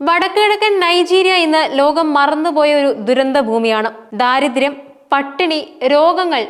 വടക്കുകിഴക്കൻ നൈജീരിയ ഇന്ന് ലോകം മറന്നുപോയ ഒരു ദുരന്ത ഭൂമിയാണ് ദാരിദ്ര്യം പട്ടിണി രോഗങ്ങൾ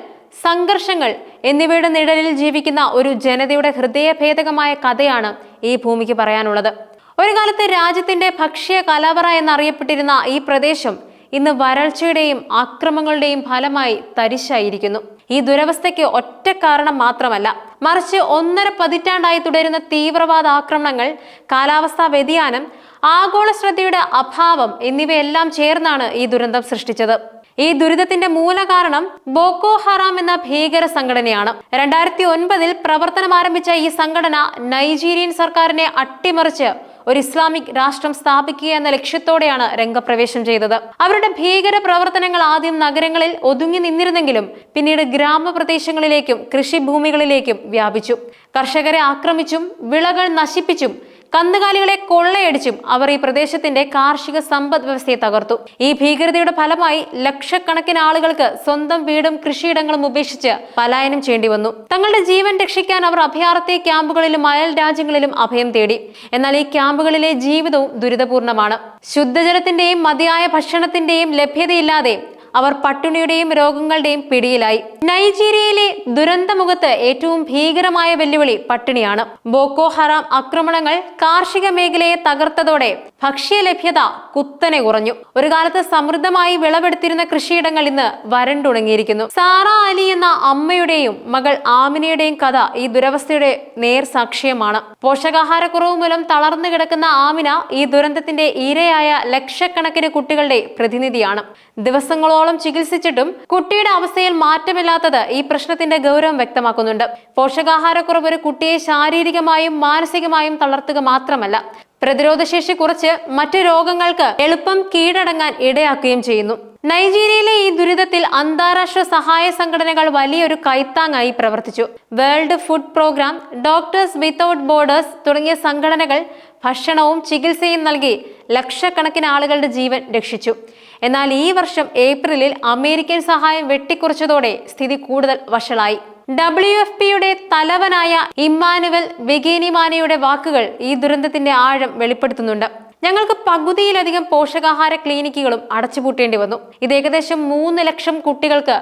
സംഘർഷങ്ങൾ എന്നിവയുടെ നിഴലിൽ ജീവിക്കുന്ന ഒരു ജനതയുടെ ഹൃദയഭേദകമായ കഥയാണ് ഈ ഭൂമിക്ക് പറയാനുള്ളത്. ഒരു കാലത്ത് രാജ്യത്തിന്റെ ഭക്ഷ്യ കലവറ എന്നറിയപ്പെട്ടിരുന്ന ഈ പ്രദേശം ഇന്ന് വരൾച്ചയുടെയും ആക്രമങ്ങളുടെയും ഫലമായി തരിശായിരിക്കുന്നു. ഈ ദുരവസ്ഥയ്ക്ക് ഒറ്റ കാരണം മാത്രമല്ല മറിച്ച് ഒന്നര പതിറ്റാണ്ടായി തുടരുന്ന തീവ്രവാദ ആക്രമണങ്ങൾ കാലാവസ്ഥാ വ്യതിയാനം ആഗോള ശ്രദ്ധയുടെ അഭാവം എന്നിവയെല്ലാം ചേർന്നാണ് ഈ ദുരന്തം സൃഷ്ടിച്ചത്. ഈ ദുരിതത്തിന്റെ മൂലകാരണം ബോക്കോ ഹറാം എന്ന ഭീകര സംഘടനയാണ്. രണ്ടായിരത്തി ഒൻപതിൽ പ്രവർത്തനം ആരംഭിച്ച ഈ സംഘടന നൈജീരിയൻ സർക്കാരിനെ അട്ടിമറിച്ച് ഒരു ഇസ്ലാമിക് രാഷ്ട്രം സ്ഥാപിക്കുക എന്ന ലക്ഷ്യത്തോടെയാണ് രംഗപ്രവേശം ചെയ്തത്. അവരുടെ ഭീകര പ്രവർത്തനങ്ങൾ ആദ്യം നഗരങ്ങളിൽ ഒതുങ്ങി നിന്നിരുന്നെങ്കിലും പിന്നീട് ഗ്രാമപ്രദേശങ്ങളിലേക്കും കൃഷിഭൂമികളിലേക്കും വ്യാപിച്ചു. കർഷകരെ ആക്രമിച്ചും വിളകൾ നശിപ്പിച്ചും കന്നുകാലികളെ കൊള്ളയടിച്ചും അവർ ഈ പ്രദേശത്തിന്റെ കാർഷിക സമ്പദ് വ്യവസ്ഥയെ തകർത്തു. ഈ ഭീകരതയുടെ ഫലമായി ലക്ഷക്കണക്കിന് ആളുകൾക്ക് സ്വന്തം വീടും കൃഷിയിടങ്ങളും ഉപേക്ഷിച്ച് പലായനം ചെയ്യേണ്ടി വന്നു. തങ്ങളുടെ ജീവൻ രക്ഷിക്കാൻ അവർ അഭയാർത്ഥി ക്യാമ്പുകളിലും അയൽ രാജ്യങ്ങളിലും അഭയം തേടി. എന്നാൽ ഈ ക്യാമ്പുകളിലെ ജീവിതവും ദുരിതപൂർണമാണ്. ശുദ്ധജലത്തിന്റെയും മതിയായ ഭക്ഷണത്തിന്റെയും ലഭ്യതയില്ലാതെ അവർ പട്ടിണിയുടെയും രോഗങ്ങളുടെയും പിടിയിലായി. നൈജീരിയയിലെ ദുരന്തമുഖത്ത് ഏറ്റവും ഭീകരമായ വെല്ലുവിളി പട്ടിണിയാണ്. ബോക്കോ ഹറാം ആക്രമണങ്ങൾ കാർഷിക മേഖലയെ തകർത്തതോടെ ഭക്ഷ്യ ലഭ്യത കുത്തനെ കുറഞ്ഞു. ഒരു കാലത്ത് സമൃദ്ധമായി വിളവെടുത്തിരുന്ന കൃഷിയിടങ്ങൾ ഇന്ന് വരണ്ടുണങ്ങിയിരിക്കുന്നു സാറ അലി എന്ന അമ്മയുടെയും മകൾ ആമിനയുടെയും കഥ ഈ ദുരവസ്ഥയുടെ നേർ സാക്ഷ്യമാണ് പോഷകാഹാരക്കുറവ് മൂലം തളർന്നു കിടക്കുന്ന ആമിന ഈ ദുരന്തത്തിന്റെ ഇരയായ ലക്ഷക്കണക്കിന് കുട്ടികളുടെ പ്രതിനിധിയാണ്. ദിവസങ്ങളോളം ചികിത്സിച്ചിട്ടും കുട്ടിയുടെ അവസ്ഥയിൽ മാറ്റമില്ലാത്തത് ഈ പ്രശ്നത്തിന്റെ ഗൗരവം വ്യക്തമാക്കുന്നുണ്ട്. പോഷകാഹാരക്കുറവ് ഒരു കുട്ടിയെ ശാരീരികമായും മാനസികമായും തളർത്തുക മാത്രമല്ല പ്രതിരോധശേഷി കുറച്ച് മറ്റു രോഗങ്ങൾക്ക് എളുപ്പം കീഴടങ്ങാൻ ഇടയാക്കുകയും ചെയ്യുന്നു. നൈജീരിയയിലെ ഈ ദുരിതത്തിൽ അന്താരാഷ്ട്ര സഹായ സംഘടനകൾ വലിയൊരു കൈത്താങ്ങായി പ്രവർത്തിച്ചു. World food programme doctors without borders തുടങ്ങിയ സംഘടനകൾ ഭക്ഷണവും ചികിത്സയും നൽകി ലക്ഷക്കണക്കിന് ആളുകളുടെ ജീവൻ രക്ഷിച്ചു. എന്നാൽ ഈ വർഷം ഏപ്രിലിൽ അമേരിക്കൻ സഹായം വെട്ടിക്കുറച്ചതോടെ സ്ഥിതി കൂടുതൽ വഷളായി. ഡബ്ല്യു എഫ് പിയുടെ തലവനായ ഇമ്മാനുവൽ വിഗേനിമാനയുടെ വാക്കുകൾ ഈ ദുരന്തത്തിന്റെ ആഴം വെളിപ്പെടുത്തുന്നുണ്ട്. ഞങ്ങൾക്ക് പകുതിയിലധികം പോഷകാഹാര ക്ലിനിക്കുകളും അടച്ചുപൂട്ടേണ്ടി വന്നു. ഇത് ഏകദേശം മൂന്ന് ലക്ഷം കുട്ടികൾക്ക്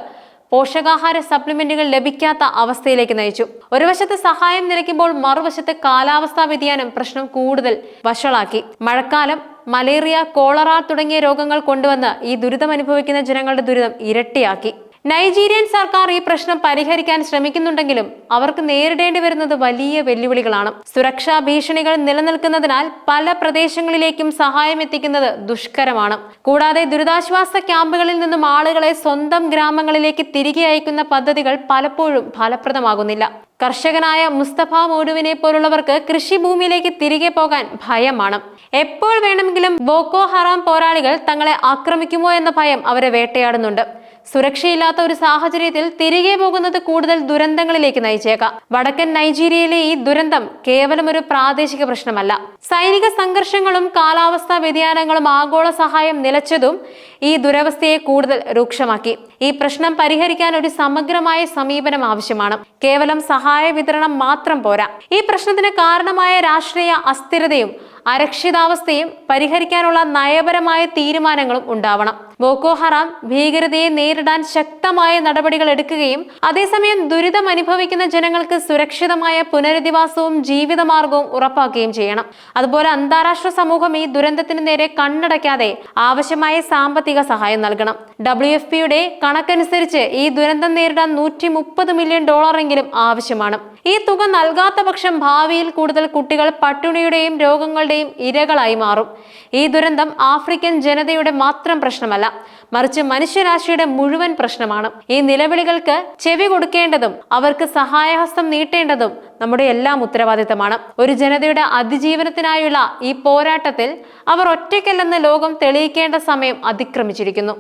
പോഷകാഹാര സപ്ലിമെന്റുകൾ ലഭിക്കാത്ത അവസ്ഥയിലേക്ക് നയിച്ചു. ഒരു വശത്ത് സഹായം നിലയ്ക്കുമ്പോൾ മറുവശത്ത് കാലാവസ്ഥാ വ്യതിയാനം പ്രശ്നം കൂടുതൽ വഷളാക്കി. മഴക്കാലം മലേറിയ കോളറ തുടങ്ങിയ രോഗങ്ങൾ കൊണ്ടുവന്ന് ഈ ദുരിതം അനുഭവിക്കുന്ന ജനങ്ങളുടെ ദുരിതം ഇരട്ടിയാക്കി. നൈജീരിയൻ സർക്കാർ ഈ പ്രശ്നം പരിഹരിക്കാൻ ശ്രമിക്കുന്നുണ്ടെങ്കിലും അവർക്ക് നേരിടേണ്ടി വരുന്നത് വലിയ വെല്ലുവിളികളാണ്. സുരക്ഷാ ഭീഷണികൾ നിലനിൽക്കുന്നതിനാൽ പല പ്രദേശങ്ങളിലേക്കും സഹായം എത്തിക്കുന്നത് ദുഷ്കരമാണ്. കൂടാതെ ദുരിതാശ്വാസ ക്യാമ്പുകളിൽ നിന്നും ആളുകളെ സ്വന്തം ഗ്രാമങ്ങളിലേക്ക് തിരികെ അയക്കുന്ന പദ്ധതികൾ പലപ്പോഴും ഫലപ്രദമാകുന്നില്ല. കർഷകനായ മുസ്തഫ മോഡുവിനെ പോലുള്ളവർക്ക് കൃഷിഭൂമിയിലേക്ക് തിരികെ പോകാൻ ഭയമാണ്. എപ്പോൾ വേണമെങ്കിലും ബോക്കോ ഹറാം പോരാളികൾ തങ്ങളെ ആക്രമിക്കുമോ എന്ന ഭയം അവരെ വേട്ടയാടുന്നുണ്ട്. സുരക്ഷയില്ലാത്ത ഒരു സാഹചര്യത്തിൽ തിരികെ പോകുന്നത് കൂടുതൽ ദുരന്തങ്ങളിലേക്ക് നയിച്ചേക്കാം. വടക്കൻ നൈജീരിയയിലെ ഈ ദുരന്തം കേവലം ഒരു പ്രാദേശിക പ്രശ്നമല്ല. സൈനിക സംഘർഷങ്ങളും കാലാവസ്ഥാ വ്യതിയാനങ്ങളും ആഗോള സഹായം നിലച്ചതും ഈ ദുരവസ്ഥയെ കൂടുതൽ രൂക്ഷമാക്കി. ഈ പ്രശ്നം പരിഹരിക്കാൻ ഒരു സമഗ്രമായ സമീപനം ആവശ്യമാണ്. കേവലം സഹായ വിതരണം മാത്രം പോരാ. ഈ പ്രശ്നത്തിന് കാരണമായ രാഷ്ട്രീയ അസ്ഥിരതയും അരക്ഷിതാവസ്ഥയും പരിഹരിക്കാനുള്ള നയപരമായ തീരുമാനങ്ങളും ഉണ്ടാവണം. ബോക്കോ ഹറാം ഭീകരതയെ നേരിടാൻ ശക്തമായ നടപടികൾ എടുക്കുകയും അതേസമയം ദുരിതം അനുഭവിക്കുന്ന ജനങ്ങൾക്ക് സുരക്ഷിതമായ പുനരധിവാസവും ജീവിതമാർഗവും ഉറപ്പാക്കുകയും ചെയ്യണം. അതുപോലെ അന്താരാഷ്ട്ര സമൂഹം ഈ ദുരന്തത്തിന് നേരെ കണ്ണടയ്ക്കാതെ ആവശ്യമായ സാമ്പത്തിക സഹായം നൽകണം. ഡബ്ല്യു എഫ് പിയുടെ കണക്കനുസരിച്ച് ഈ ദുരന്തം നേരിടാൻ നൂറ്റി മുപ്പത് മില്യൺ ഡോളറെങ്കിലും ആവശ്യമാണ്. ഈ തുക നൽകാത്ത പക്ഷം ഭാവിയിൽ കൂടുതൽ കുട്ടികൾ പട്ടിണിയുടെയും രോഗങ്ങളുടെയും ഇരകളായി മാറും. ഈ ദുരന്തം ആഫ്രിക്കൻ ജനതയുടെ മാത്രം പ്രശ്നമല്ല മറിച്ച് മനുഷ്യരാശിയുടെ മുഴുവൻ പ്രശ്നമാണ്. ഈ നിലവിളികൾക്ക് ചെവി കൊടുക്കേണ്ടതും അവർക്ക് സഹായഹസ്തം നീട്ടേണ്ടതും നമ്മുടെ എല്ലാം ഉത്തരവാദിത്തമാണ്. ഒരു ജനതയുടെ അതിജീവനത്തിനായുള്ള ഈ പോരാട്ടത്തിൽ അവർ ഒറ്റയ്ക്കല്ലെന്ന് ലോകം തെളിയിക്കേണ്ട സമയം അതിക്രമിച്ചിരിക്കുന്നു